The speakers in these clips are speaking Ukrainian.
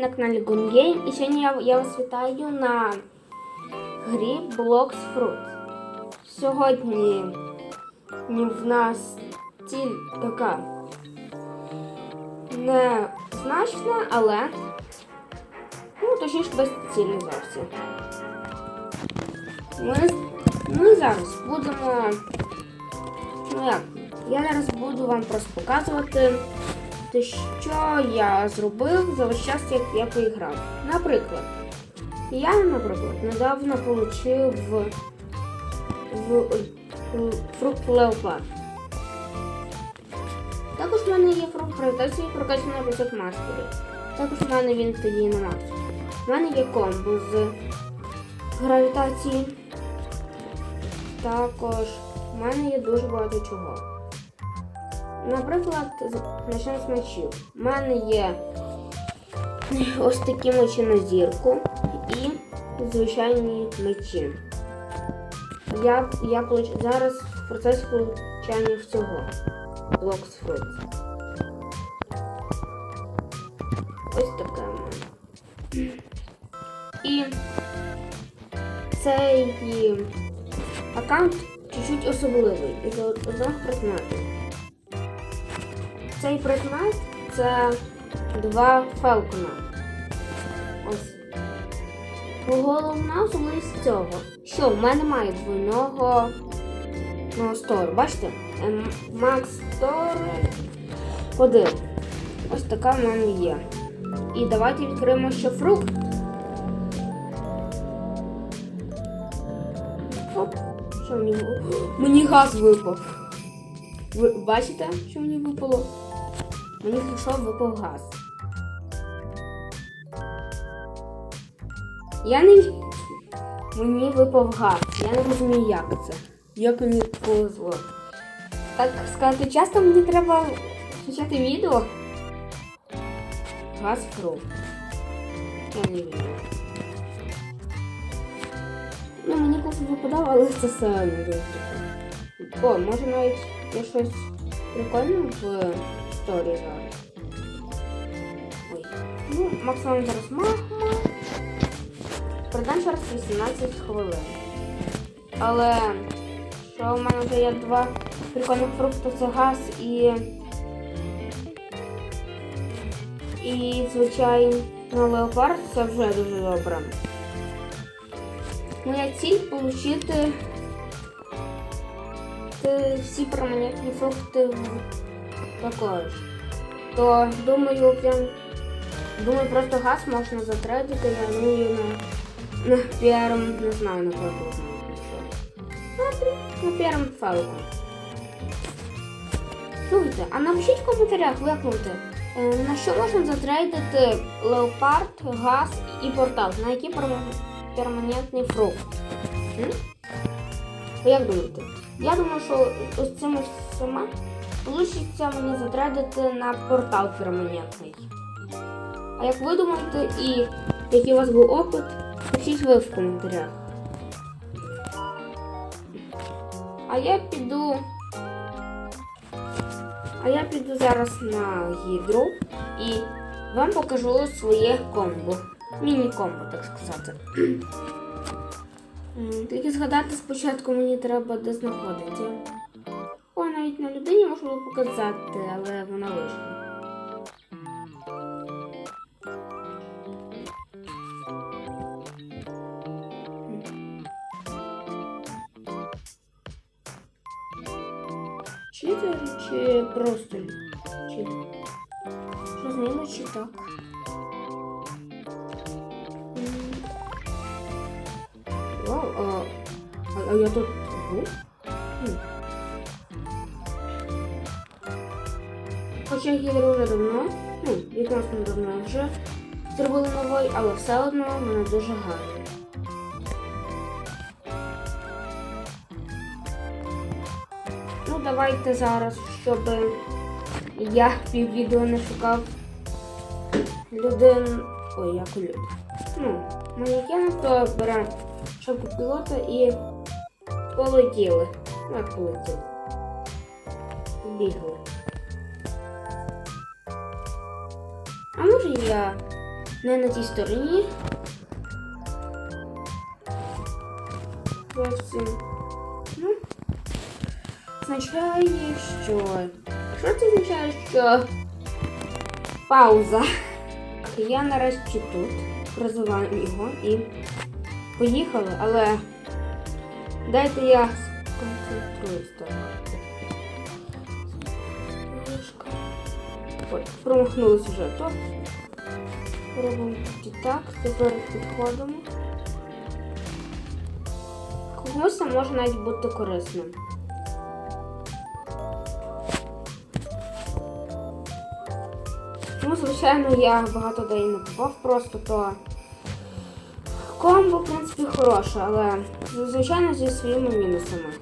на каналі Game і сьогодні я, я вас вітаю на грі Blocks Fruit. Сьогодні в нас ціль така не значна, але ну, точніше без цілі зовсім. Ми, ми зараз будемо. Ну як, я зараз буду вам просто показувати те, що я зробив за весь час, як я поіграв. Наприклад, я, наприклад, недавно отримав в, фрукт Леопард. Також в мене є фрукт гравітації прокачаний на 500 мастерів. Також в мене він тоді на максимум. У мене є комбо з гравітації. Також в мене є дуже багато чого. Наприклад, почнемо з мечів. У мене є ось такі мечі на зірку і звичайні мечі. Я, я получ- зараз в процесі получання всього. Blocks Fruits. Ось таке в мене. І цей аккаунт чуть-чуть особливий із одного предмету. Цей предмет це два фелкона. Ось. Головна особливість цього, що в мене немає двойного ну, стору. Бачите? Ем, Макс Стор 1. Ось така в мене є. І давайте відкриємо ще фрукт. Оп, що мені? Мені газ випав. Ви бачите, що мені випало? Мені прийшов випав газ. Я не Мені випав газ. Я не розумію, як це. Як мені повезло. Так сказати, часто мені треба включати відео. Газ фрукт. Я не вірю. Ну, мені колись випадало, але це прикольно. О, може навіть є щось прикольне в історії зараз. Ой. Ну, максимум зараз магма. Продам через 18 хвилин. Але що в мене вже є два прикольних фрукти, це газ і. І, звичайно, леопард це вже дуже добре. Моя ціль отримати всі перманентні фрукти також. То думаю, прям думаю, просто газ можна затрейдити, я ну на, на первом, не знаю, на що. На первом файлу. Слухайте, а напишіть в коментарях, ви як думаєте, е, на що можна затрейдити леопард, газ і портал? На який перма- перманентний фрукт? М? Як думаєте? Я думаю, що ось цими всіма вийде мені затрейдити на портал перманентний. А як ви думаєте, і який у вас був опит, пишіть ви в коментарях. А я піду. А я піду зараз на гідру і вам покажу своє комбо. Міні-комбо, так сказати. Тільки згадати спочатку мені треба де знаходиться. На людині можу було показати, але вона вийшла. Читер чи просто читер? Що чи так? Вау, а, а я тут Хоча гідро давно, ну, відносно давно вже зробили новий, але все одно вона дуже гарна. Ну, давайте зараз, щоб я піввідео не шукав людин. Ой, як люд. Ну, манекена, то беремо шапку пілота і полетіли. Ну, як полетіли. Бігли. Може я не на тій стороні. 27. Ну, означає, що. Що це означає, що пауза. Я нарешті тут. Розвиваємо його і поїхали, але дайте я сконцентруюсь так. Ой, промахнулась вже то. Робимо тоді так, тепер підходимо. Комусь це може навіть бути корисним. Ну, звичайно, я багато де і не попав просто, то комбо, в принципі, хороше, але звичайно зі своїми мінусами.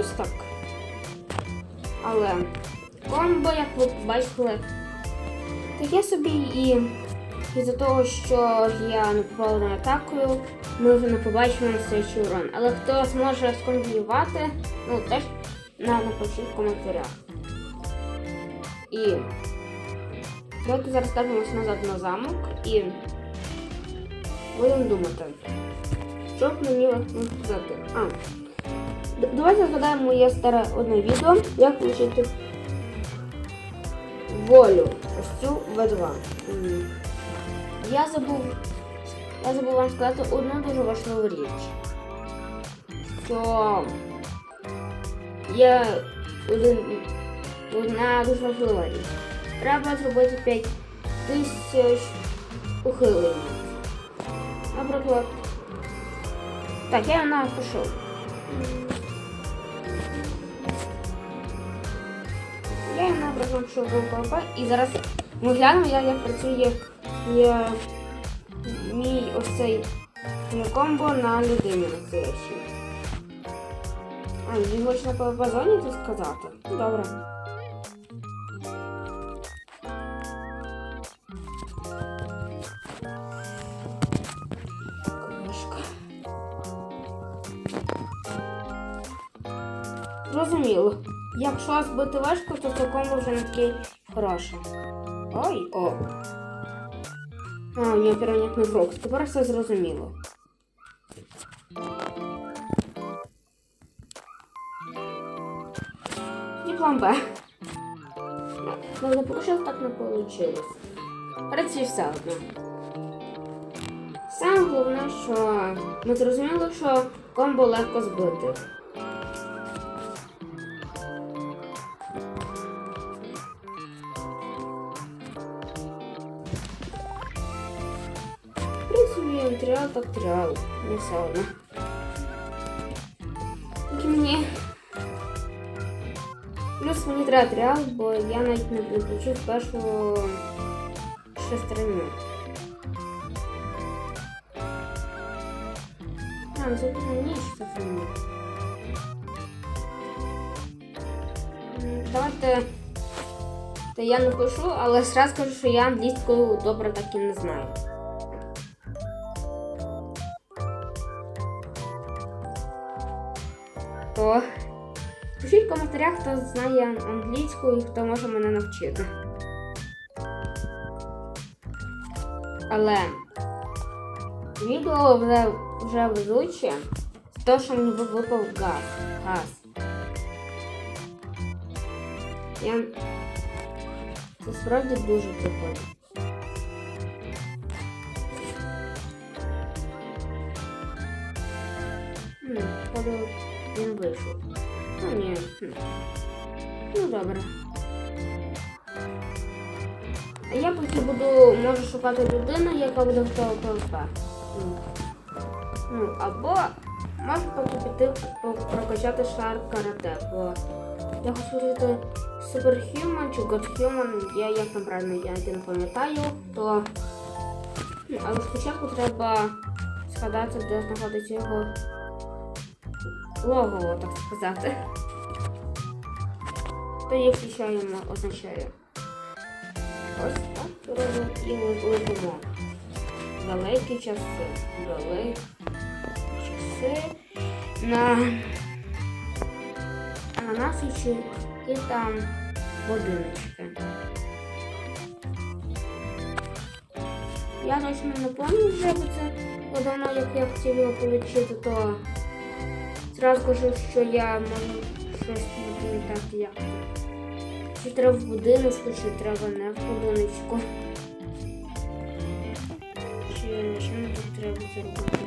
Ось так. Але комбо, як ви бачили, таке собі і із-за того, що я не попала на атакою, ми вже не побачимо настоящий урон. Але хто зможе скомбіювати, ну теж на напишіть в коментарях. І давайте зараз ставимося назад на замок і будемо думати, що б мені сказати. А, давайте згадаємо моє старе одне відео, як включити волю. Ось цю В2. М. Я забув, я забув вам сказати одну дуже важливу річ. Що є один, одна дуже важлива річ. Треба зробити 5 тисяч ухилень. Наприклад. Так, я напишу. Я наприклад, що був ПВП і зараз ми глянемо, як, як працює є мій ось цей комбо на людині настоящий. А, він хоче на ПВП зоні це сказати? Добре. Зрозуміло. Якщо збити важко, то це комбо вже не таке хороше. Ой, о. А, у нього перемінятний фрукт. Тепер все зрозуміло. І план Б. Ну, не покушав, так не вийшло. Речі все одно. Саме головне, що ми зрозуміли, що комбо легко збити. Матеріал так. Не все одно. Тільки мені. Плюс мені треба матеріал, бо я навіть не включив першу шестерню. А, ну це фільм. Давайте. Та я напишу, але зразу скажу, що я англійську добре так і не знаю. То пишіть в коментарях, хто знає англійську і хто може мене навчити. Але відео вже, вже ведуче з того, що мені випав газ. газ. Я... Це справді дуже. Хм, походу він вийшов. Ну ні. Ну добре. А я поки буду, можу шукати людину, яка буде в того ПВП. Ну. Ну, або можу поки піти прокачати шар карате, бо я хочу жити Superhuman чи Godhuman, я як там правильно я не пам'ятаю, то. Ну, але спочатку треба згадати, де знаходиться його логово, так сказати. То їх включаємо, означає. Ось так робимо і летимо. Далекі часи. Далекі часи на ананасичі і там будиночки. Я точно не пам'ятаю вже, бо це давно, як я хотів його отримати, то зразу кажу, що я можу щось не пам'ятати як. Чи треба в будиночку, чи треба не в будиночку. Чи що тут треба зробити?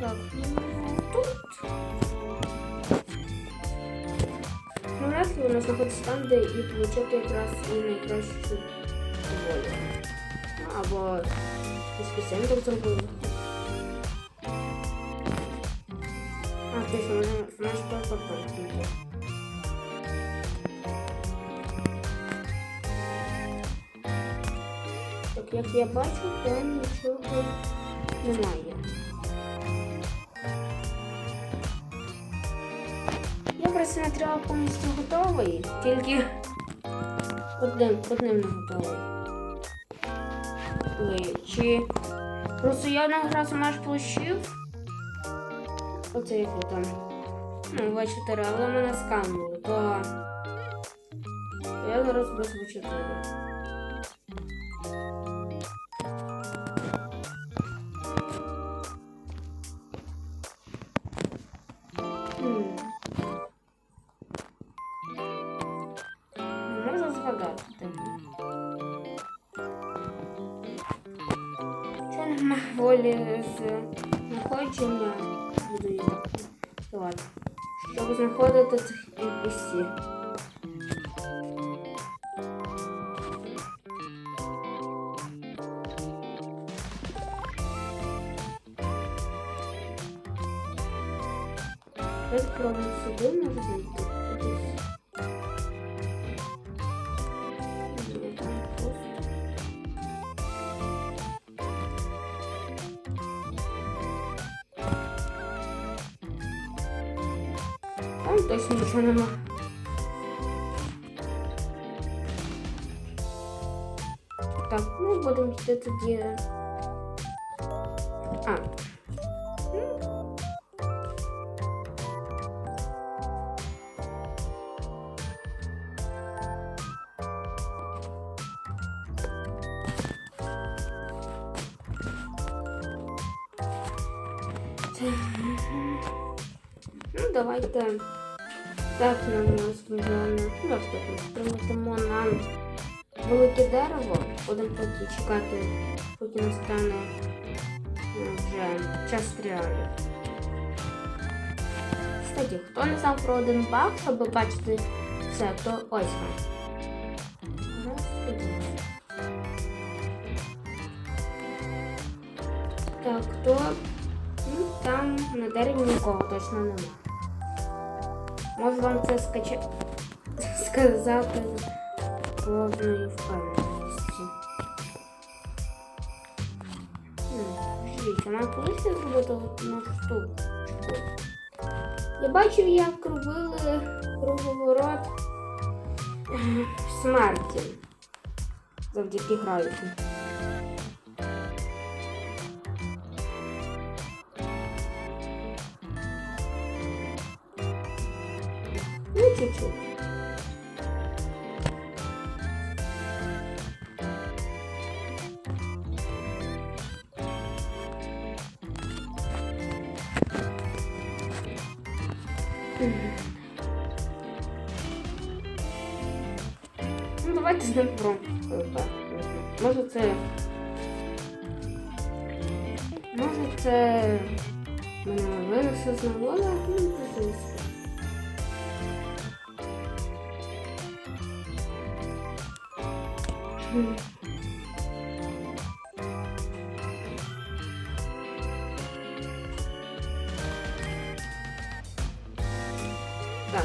Так, тут. Ну, раз нас знаходиться там, де і получити якраз і найкращу волю. Або спеціально так зробили. А, що, мене наш папа пам'ятає. Так, як я бачу, там нічого немає. Я просто матеріал повністю готовий, тільки одним, одним не готовий. Чи просто я одного разу наш площив. Оце як я там. Ну, В4, але мене сканули, то я зараз без В4. Щоб знаходити цих будемо йти тоді. А. Ну. Ну, давайте так нам розповідаємо. Ну, як так, приметимо нам велике дерево. Будемо поки чекати, поки настане вже час стріляти. Кстати, хто не знав про один баг, щоб бачити все, то ось вам. Так, то ну, там на дереві нікого точно нема. Можу вам це скачати сказати повною впевненістю. Дивіться, нам колись зробити одну штуку. Я бачив, як робили круговорот е, смерті завдяки грайку. Ну, чуть-чуть. Нагода, ну, не Так.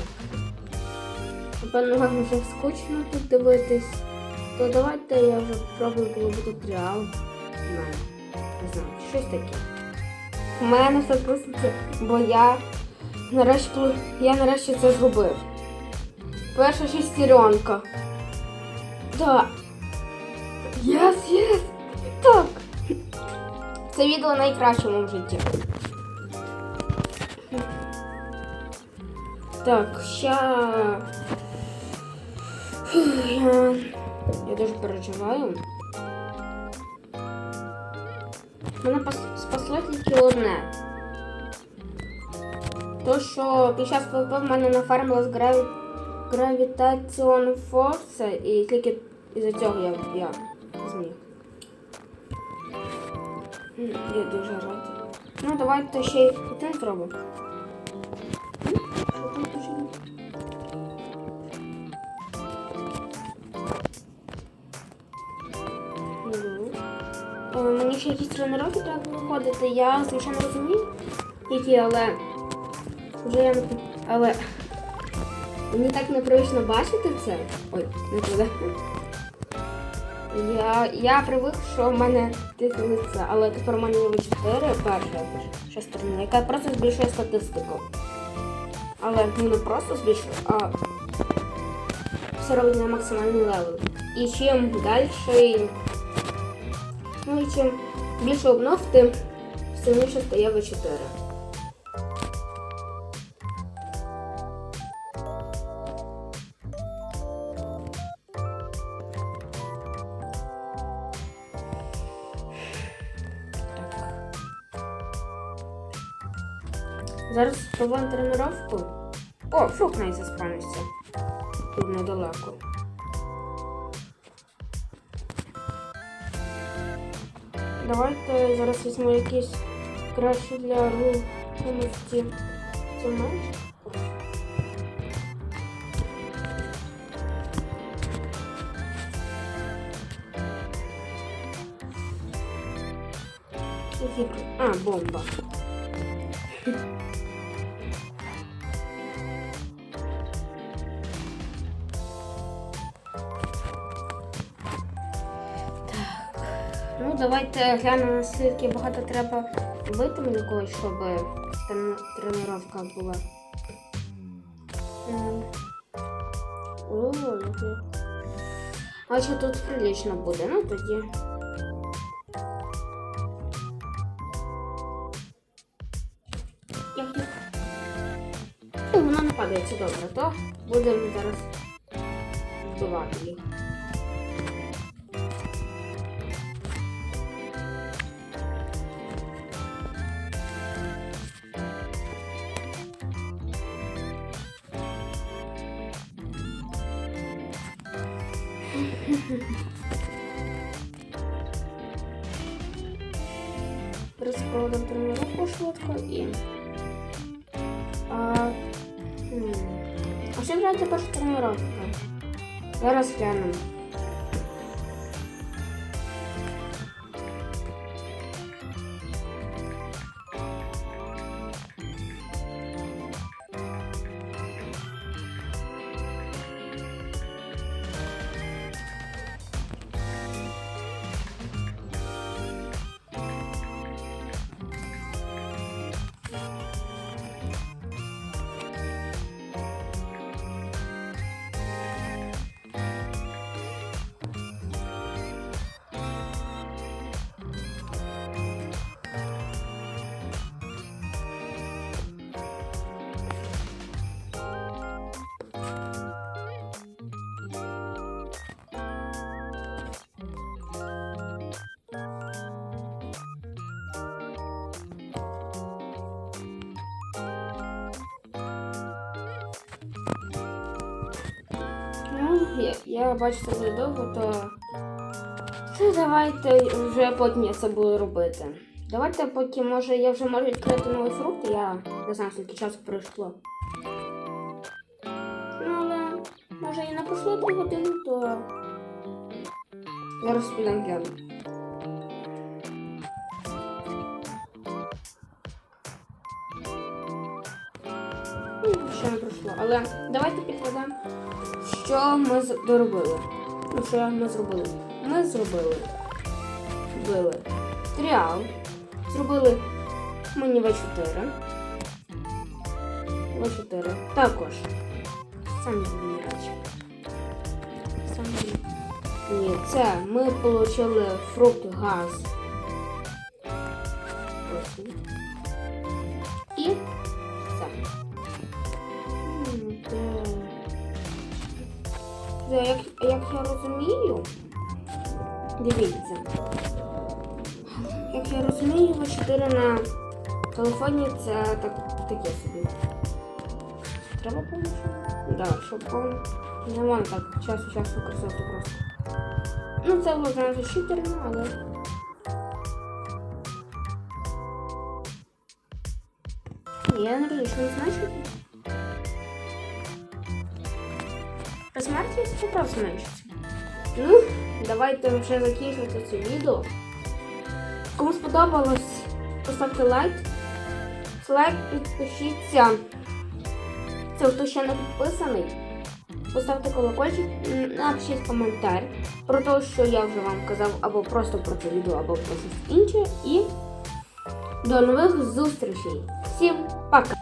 Напевно, вам вже скучно тут дивитись. То давайте я вже спробую половити тріал. Не знаю. Не знаю, щось таке. У мене все писається, бо я нарешті, я нарешті це зробив. Перша шестеренка. Так. Єс, єс! Так. Це відео найкраще в моєму житті. Так, ща. Я, я дуже переживаю. Мене пос- спасло тільки одне. То, що під час ПВП в мене нафармилась граві... гравітаціон форса, і тільки із-за цього я, я зміг. М, Я дуже рада. Ну, давайте ще й один зробимо. М, Що там ще якісь тренування треба виходити. Я, звичайно, розумію, які, але вже я але мені так непривично бачити це. Ой, не туди. Я, я привик, що в мене тільки лице, але тепер у мене є 4 перша частина, яка просто збільшує статистику. Але ну, не просто збільшує, а все робить на максимальний левел. І чим далі, ну і чим більше обнов, тим сильніше стає В4. Зараз проводимо тренування. О, фрукт навіть. Тут недалеко. Давайте зараз візьму якісь краще для рухомості. Це менше. Які тут? А, бомба. Ну, давайте глянемо, наскільки багато треба когось, щоб трен- тренування була. О. А що тут прилично буде, ну тоді. Вона не падає, це добре, то будемо зараз вбивати їх. Розпроводимо тренування швидко і. А, а що грати перша тренування? Зараз глянемо. Я, бачу це буде то. Це давайте вже потім я це буду робити. Давайте потім, може, я вже можу відкрити новий фрукт, я не знаю, скільки часу пройшло. Ну, але може і не пройшло 3 години, то. Зараз підемо гляну. Ну, ще не пройшло. Але давайте підведемо, що ми доробили. Ну, що ми зробили? Ми зробили. Вбили тріал. Зробили мені В4. В4. Також. Самі зробили речі. Самі. Ні, це ми отримали фрукт газ. собі. Як, як я розумію, дивіться. Як я розумію, ви 4 на телефоні це так, таке собі. Треба повністю? Да, щоб повно. Не можна так час у час використовувати просто. Ну, це було зразу читерно, але. Я не розумію, що не значить. Це поправ зменшиться. Ну, давайте вже закінчувати це відео. Кому сподобалось, поставте лайк. Лайк, підпишіться. Це хто ще не підписаний. Поставте колокольчик, напишіть коментар про те, що я вже вам казав, або просто про це відео, або про щось інше. І до нових зустрічей. Всім пока!